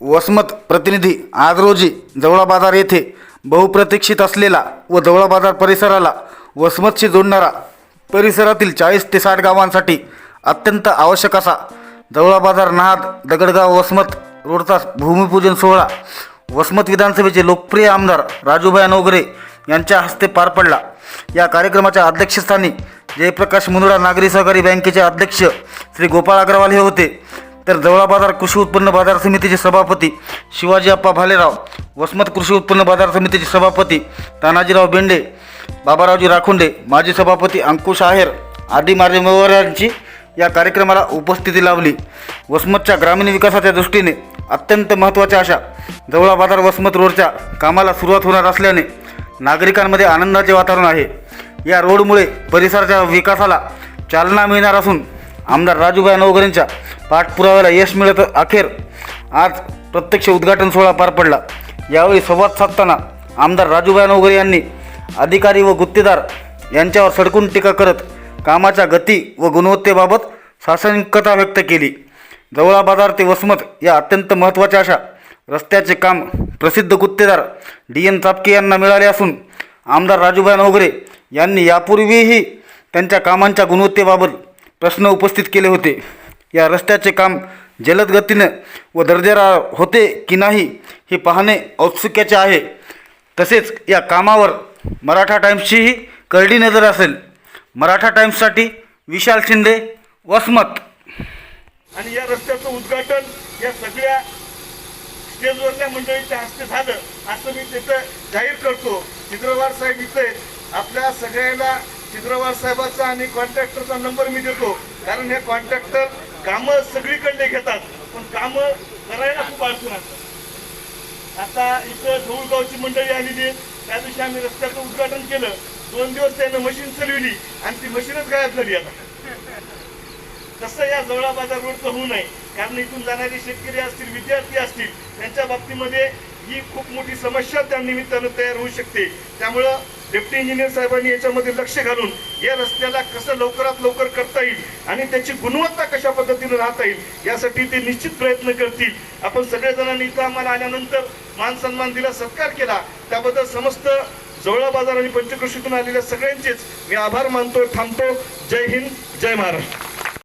वसमत प्रतिनिधी आज रोजी जवळा बाजार येथे बहुप्रतीक्षित असलेला व जवळा बाजार परिसराला वसमतशी जोडणारा परिसरातील चाळीस ते साठ गावांसाठी अत्यंत आवश्यक असा जवळा बाजार नाहद दगडगाव वसमत रोडचा भूमिपूजन सोहळा. वसमत विधानसभेचे लोकप्रिय आमदार राजूभाई नोगरे यांच्या हस्ते पार पडला. या कार्यक्रमाच्या अध्यक्षस्थानी जयप्रकाश मुंदडा नागरी सहकारी बँकेचे अध्यक्ष श्री गोपाळ अग्रवाल हे होते. तर जवळा बाजार कृषी उत्पन्न बाजार समितीचे सभापती शिवाजी अप्पा भालेराव वसमत कृषी उत्पन्न बाजार समितीचे सभापती तानाजीराव बेंडे बाबारावजी राखुंडे माजी सभापती अंकुश आहेर आदी मान्यवरांची या कार्यक्रमाला उपस्थिती लावली वसमतच्या ग्रामीण विकासाच्या दृष्टीने अत्यंत महत्त्वाच्या अशा जवळा बाजार वसमत रोडच्या कामाला सुरुवात होणार असल्याने नागरिकांमध्ये आनंदाचे वातावरण आहे. या रोडमुळे परिसराच्या विकासाला चालना मिळणार असून आमदार राजूभाई नवगरेंच्या पाठपुराव्याला यश मिळत अखेर आज प्रत्यक्ष उद्घाटन सोहळा पार पडला. यावेळी संवाद साधताना आमदार राजूभाई नवगरे यांनी अधिकारी व गुत्तेदार यांच्यावर सडकून टीका करत कामाच्या गती व गुणवत्तेबाबत शासनिकता व्यक्त केली. जवळा बाजार ते वसमत या अत्यंत महत्त्वाच्या अशा रस्त्याचे काम प्रसिद्ध गुत्तेदार डी एन चापके यांना मिळाले असून आमदार राजूभाई नवगरे यांनी यापूर्वीही त्यांच्या कामांच्या गुणवत्तेबाबत प्रश्न उपस्थित केले होते. या रस्त्याचे काम जलद गतीनं व दर्जेदार होते की नाही हे पाहणे औत्सुक्याचे आहे. तसेच या कामावर मराठा टाईम्सचीही करडी नजर असेल. मराठा टाईम्ससाठी विशाल शिंदे वसमत. आणि या रस्त्याचं उद्घाटन या सगळ्या स्टेजवरच्या मंडळीच्या हस्ते झालं असं मी तिथं जाहीर करतो. चित्रवार साहेब इथे आपल्या सगळ्यांना चित्रवार साहेबाचा आणि कॉन्ट्रॅक्टरचा नंबर मी देतो. कारण हे कॉन्ट्रॅक्टर कामं सगळीकडले घेतात पण कामं करायला खूप अडचण असतात. आता इथं धुळगावची मंडळी आलेली त्या दिवशी आम्ही रस्त्याचं उद्घाटन केलं. दोन दिवस त्यानं मशीन चालवली आणि ती मशीनच गायब झाली आता. तसं या जवळा बाजार रोडचं होऊ नये. कारण इथून जाणारे शेतकरी असतील विद्यार्थी असतील त्यांच्या बाबतीमध्ये ही खूप मोठी समस्या त्या निमित्तानं तयार होऊ शकते. त्यामुळं डेप्टी इंजिनियर साहेबांनी याच्यामध्ये लक्ष घालून या रस्त्याला कसं लवकरात लवकर करता येईल आणि त्याची गुणवत्ता कशा पद्धतीने राहता येईल यासाठी ते निश्चित प्रयत्न करतील. आपण सगळेजणांनी इथं आम्हाला आल्यानंतर मान सन्मान दिला सत्कार केला. त्याबद्दल समस्त जवळा बाजार आणि पंचकृषीतून आलेल्या सगळ्यांचेच मी आभार मानतो थांबतो. जय हिंद जय महाराष्ट्र.